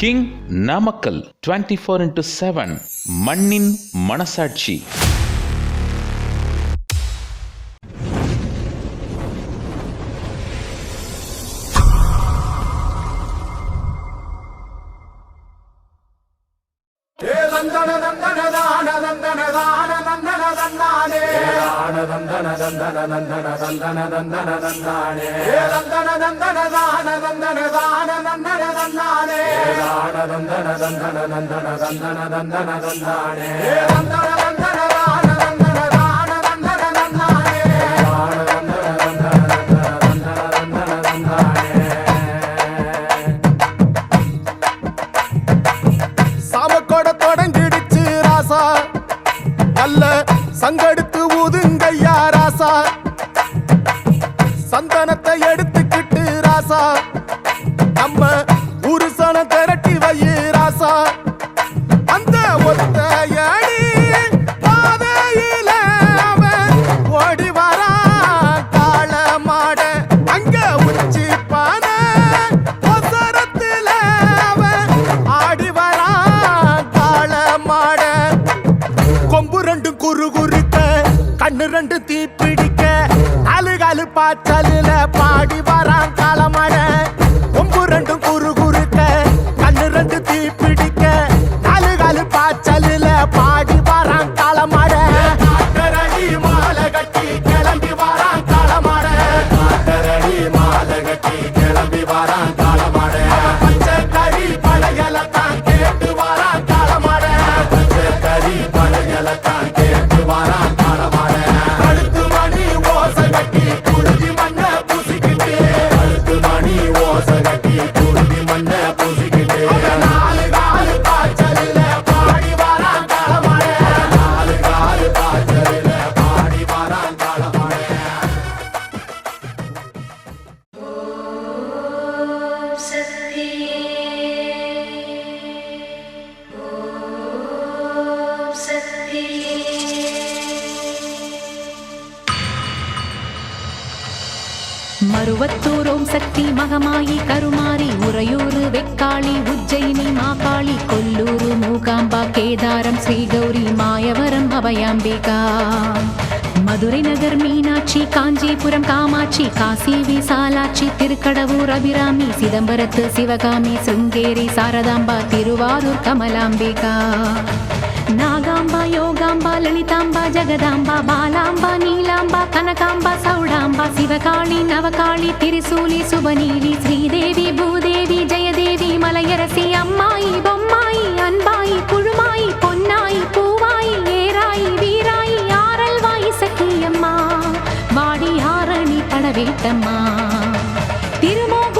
King Namakkal twenty four into seven மண்ணின் மனசாட்சி. ஏ நந்தன நந்தன தான நந்தன தான நந்தன தந்தானே. தான நந்தன நந்தன நந்தன தந்தன நந்தன தந்தானே. ஏ நந்தன நந்தன தான நந்தன தான நந்தன தந்தானே தந்தன தந்தானே சாமக்கோட குறு குறுக்க கண்ணு ரெண்டு தீ பிடிக்க அழுகாலு பாய்ச்சலுல பாடி வர moça daqui அபயாம்பிகா. மதுரை நகர் மீனாட்சி காஞ்சிபுரம் காமாட்சி காசி விசாலாட்சி திருக்கடவூர் அபிராமி சிதம்பரத்து சிவகாமி சுங்கேரி சாரதாம்பா திருவாரூர் கமலாம்பிகா. நாகாம்பா யோகாம்பா லலிதாம்பா ஜெகதாம்பா பாலாம்பா நீலாம்பா கனகாம்பா சௌடாம்பா சிவகாளி நவகாளி திரிசூலி சுபநீலி ஸ்ரீதேவி பூதேவி ஜெயதேவி மலையரசி அம்மாயி பொம்மாயி அன்பாயி குழுமாயி பொன்னாயி பூ வீராய் யாரல் வாய் சக்கியம்மா? வாடி ஆரணி படவேட்டம்மா. திருமோகூர்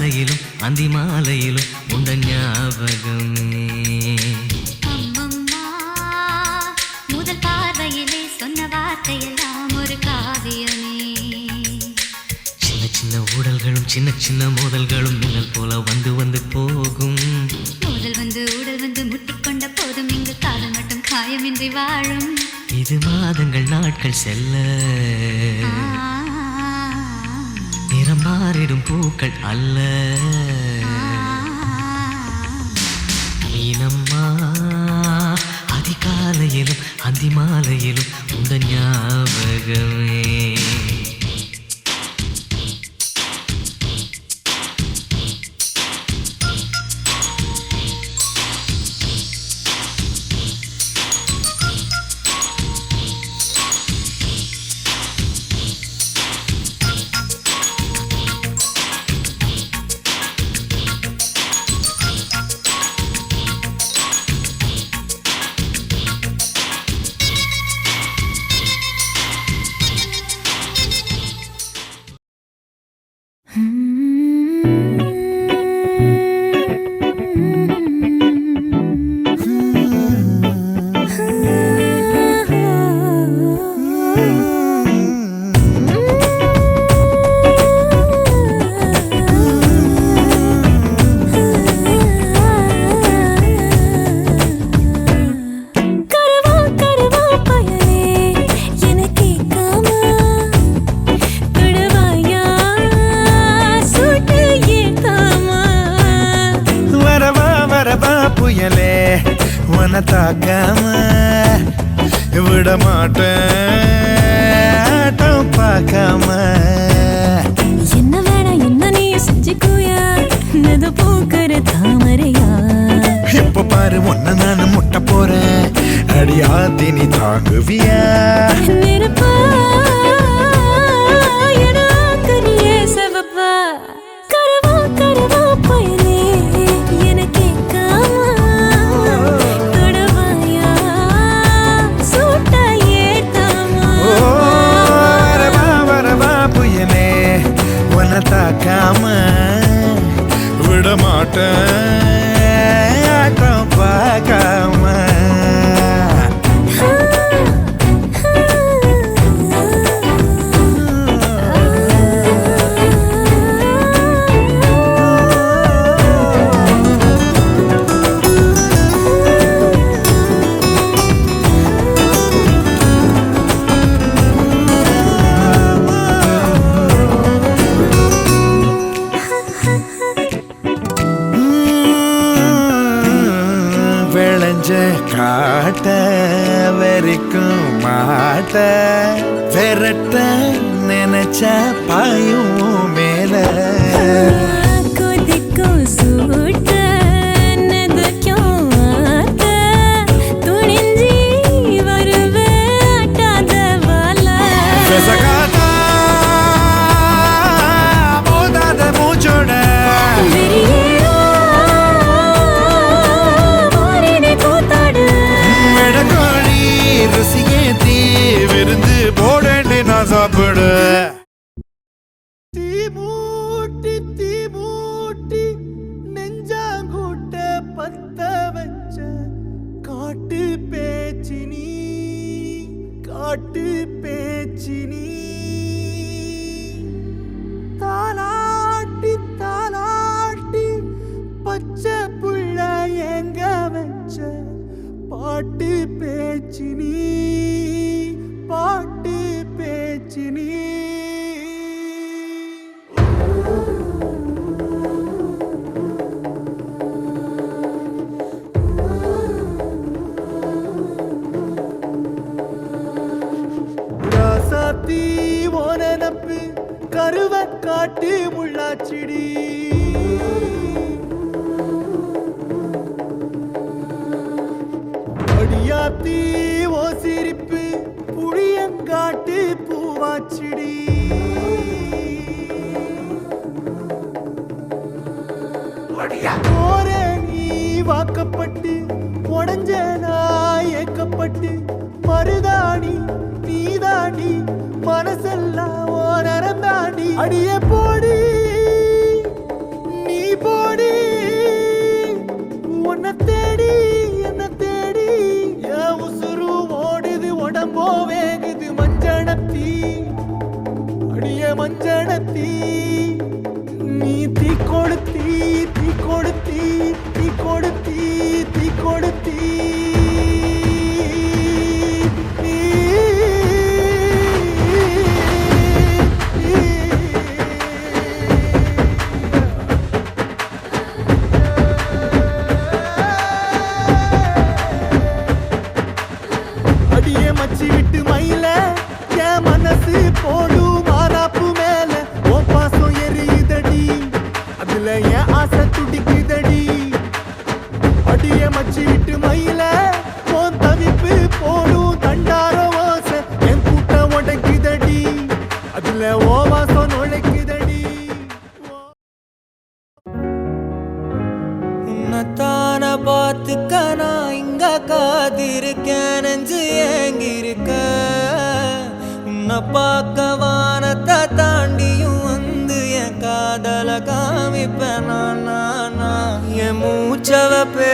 அந்தி மாலையிலும் உண்ட ஞாபகமே முதல் பார்வையிலே சொன்ன வார்த்தையெல்லாம் ஒரு காவியமே. சின்ன சின்ன ஊடல்களும் சின்ன சின்ன மோதல்களும் மின்னல் போல வந்து வந்து போகும். முதல் வந்து உடல் வந்து முட்டிக்கொண்ட போதும் இங்கு காதல் மட்டும் காயமின்றி வாழும். இது மாதங்கள் நாட்கள் செல்ல. ஆ, பூக்கள் அல்ல. மீனம்மா அதிகாலையிலும் அந்தி மாலையிலும் உந்த ஞாபகம். விட மாட்டேன் ஆட்டம் பார்க்காம என்ன வேணா என்ன நீ செஞ்சுக்குயா? நது பூக்கரு தாமரையா? இப்ப பாரு ஒன்ன நான் முட்ட போறேன். அடியாத்தி நீ தாங்குவியா? நெருப்பா? தாக்காம விடமாட்டேன். ஆட்டம் பார்க்காம காட்ட வரைக்கும் மாட்ட. விரட்ட நினைச்ச பாயும் மேலே. பாட்டு பேச்சினி தாலாட்டி தாலாட்டி பச்சை புள்ள எங்க வச்ச? பாட்டு பேச்சினி காட்டு முள்ளாச்சிடி. அடியாத்தி ஓ சிரிப்பு புளியங்காட்டு பூவாச்சிடி. போற நீ வாக்கப்பட்டு உடஞ்ச அடியே போடி நீ போடி. உன்னை தேடி என்ன தேடி என் உசுரு ஓடுது உடம்போ வேகுது மஞ்சனத்தி. அடிய மஞ்சனத்தி நீ தீ கொடுத்தி தீ கொடுத்தி தீ கொடுத்தி.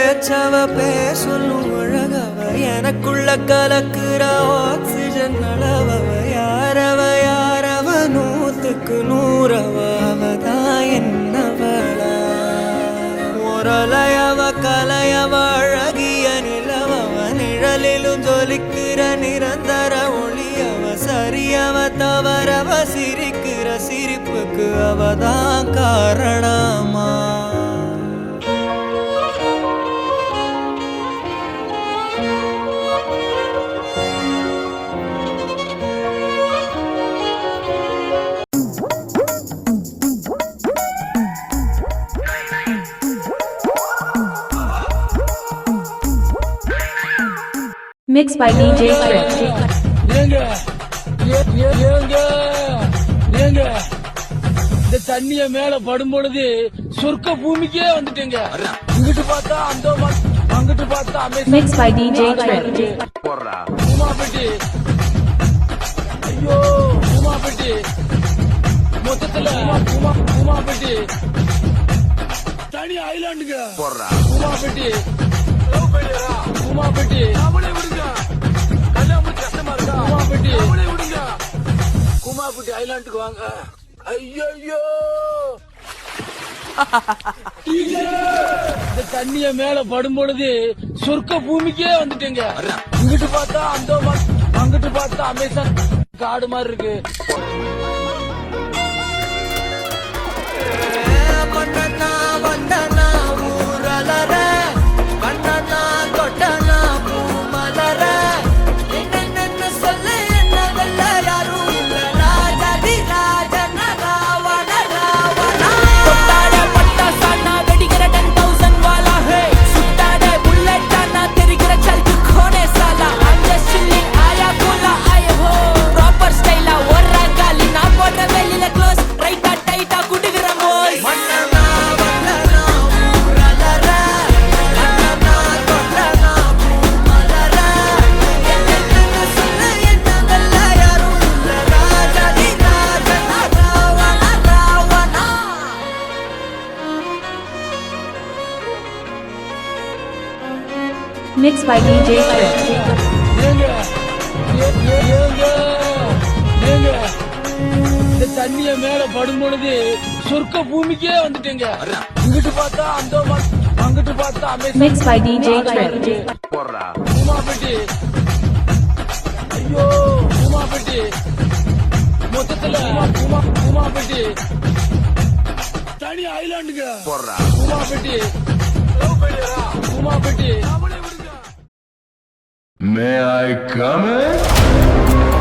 பேச்சவ பேசலும் அழகவ. எனக்குள்ள கலக்குற ஆக்சிஜன் அளவவ. யாரவ யாரவ? நூத்துக்கு நூறவ. அவதான் என்னவளா? முரலையவ கலையவ அழகிய நிலவவ. நிழலிலும் ஜொலிக்கிற நிரந்தர ஒளியவ. சரியவ தவறவ சிரிக்கிற சிரிப்புக்கு அவதான் காரணமா? Mixed by DJ Trip. இந்த தண்ணிய மேல படும் பொழுது சொர்க்க பூமிக்கே வந்துட்டேங்க. இங்கிட்டு பார்த்தா அந்த அங்கிட்டு பார்த்தா by DJ Trip. உமாபெட்டி ஐயோ உமாபெட்டி மொத்தத்துல உமா உமா உமாபெட்டி தனி ஐலாண்டுங்க உமாபெட்டி உமாபெட்டி அவளே விடுங்க விடுங்க. குமாபெட்டி ஐலாண்டுக்கு வாங்க. ஐயோ இந்த தண்ணிய மேல படும் பொழுது சொர்க்க பூமிக்கே வந்துட்டேங்க. இங்கிட்டு பார்த்தா அந்த அங்கிட்டு பார்த்தா அமேசான் காடு மாதிரி இருக்கு. Mixed by DJ இந்த தண்ணிய மேல படும் பொழுது சொர்க்க பூமிக்கே வந்துட்டேங்க இங்கிட்டு பார்த்தா அந்த அங்கிட்டு பார்த்தா by DJ Trip. உமாபெட்டி ஐயோ உமாபெட்டி மொத்தத்துல உமா உமா உமாபெட்டி தனி ஐலாண்டுங்க உமாபெட்டி உமாபெட்டி May I come in?